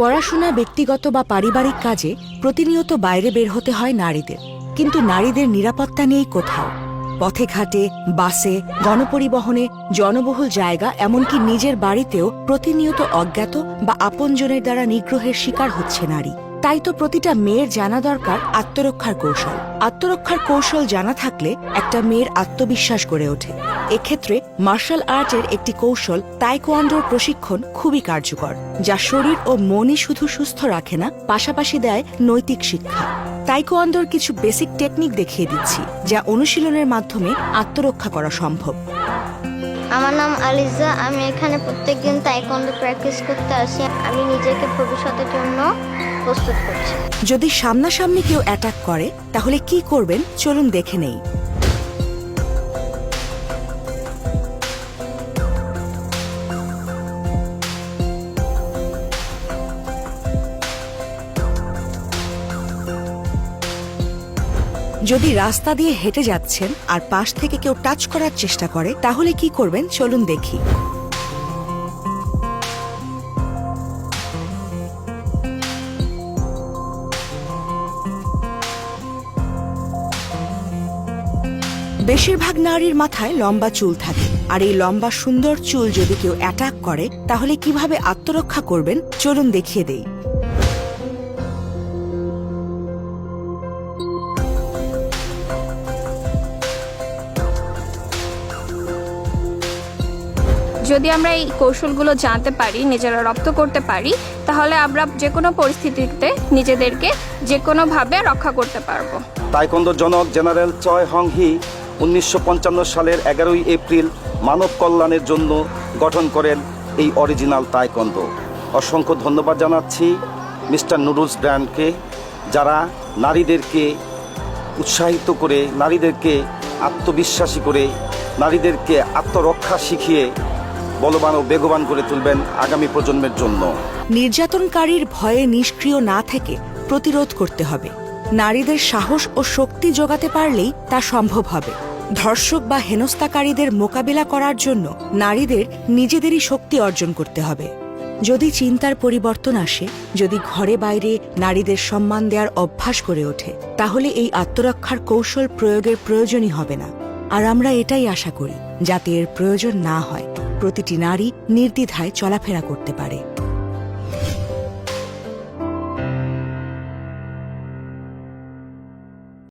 পড়াশোনা ব্যক্তিগত বা পারিবারিক কাজে প্রতিনিয়ত বাইরে বের হতে হয় নারীদের। কিন্তু নারীদের নিরাপত্তা নেই কোথাও। পথে ঘাটে, বাসে, গণপরিবহনে জনবহুল জায়গা এমনকি নিজের বাড়িতেও প্রতিনিয়ত অজ্ঞাত বা আপনজনের দ্বারা নিগ্রহের শিকার হচ্ছে নারী। তাই তো প্রতিটা মেয়ের জানা দরকার আত্মরক্ষার কৌশল। আত্মরক্ষার কৌশল জানা থাকলে একটা মেয়ের আত্মবিশ্বাস গড়ে ওঠে। এক্ষেত্রে মার্শাল আর্টের একটি কৌশল তাইকোয়ান্ডোর প্রশিক্ষণ খুবই কার্যকর, যা শরীর ও মনই শুধু সুস্থ রাখে না, পাশাপাশি দেয় নৈতিক শিক্ষা। তাইকোয়ান্ডোর কিছু বেসিক টেকনিক দেখিয়ে দিচ্ছি, যা অনুশীলনের মাধ্যমে আত্মরক্ষা করা সম্ভব। আমার নাম আলিজা, আমি এখানে প্রত্যেকদিন তাইকন্ডো প্র্যাকটিস করতে আসি। আমি নিজেকে ভবিষ্যতের জন্য প্রস্তুত করছি। যদি সামনাসামনি কেউ অ্যাটাক করে, তাহলে কি করবেন? চলুন দেখে নেই। যদি রাস্তা দিয়ে হেঁটে যাচ্ছেন আর পাশ থেকে কেউ টাচ করার চেষ্টা করে, তাহলে কি করবেন? চলুন দেখি। বেশিরভাগ নারীর মাথায় লম্বা চুল থাকে। আর এই লম্বা সুন্দর চুল যদি কেউ অ্যাটাক করে তাহলে কীভাবে আত্মরক্ষা করবেন? চলুন দেখিয়ে দেই। যদি আমরা এই কৌশলগুলো জানতে পারি নিজেরা রপ্ত করতে পারি তাহলে আমরা যে কোনো পরিস্থিতিতে নিজেদেরকে যে কোনোভাবে রক্ষা করতে পারব। তাইকন্দোর জনক জেনারেল চয় হং হি উনিশশো পঞ্চান্ন সালের এগারোই এপ্রিল মানব কল্যাণের জন্য গঠন করেন এই অরিজিনাল তাইকন্দো। অসংখ্য ধন্যবাদ জানাচ্ছি মিস্টার নুডলস ব্র্যান্ডকে যারা নারীদেরকে উৎসাহিত করে, নারীদেরকে আত্মবিশ্বাসী করে, নারীদেরকে আত্মরক্ষা শিখিয়ে বলবান ও বেগবান করে তুলবেন আগামী প্রজন্মের জন্য। নির্যাতনকারীর ভয়ে নিষ্ক্রিয় না থেকে প্রতিরোধ করতে হবে। নারীদের সাহস ও শক্তি যোগাতে পারলেই তা সম্ভব হবে। ধর্ষক বা হেনস্থাকারীদের মোকাবিলা করার জন্য নারীদের নিজেদেরই শক্তি অর্জন করতে হবে। যদি চিন্তার পরিবর্তন আসে, যদি ঘরে বাইরে নারীদের সম্মান দেওয়ার অভ্যাস করে ওঠে, তাহলে এই আত্মরক্ষার কৌশল প্রয়োগের প্রয়োজনই হবে না। আর আমরা এটাই আশা করি, যাতে এর প্রয়োজন না হয়, প্রতিটি নারী নির্দ্বিধায় চলাফেরা করতে পারে।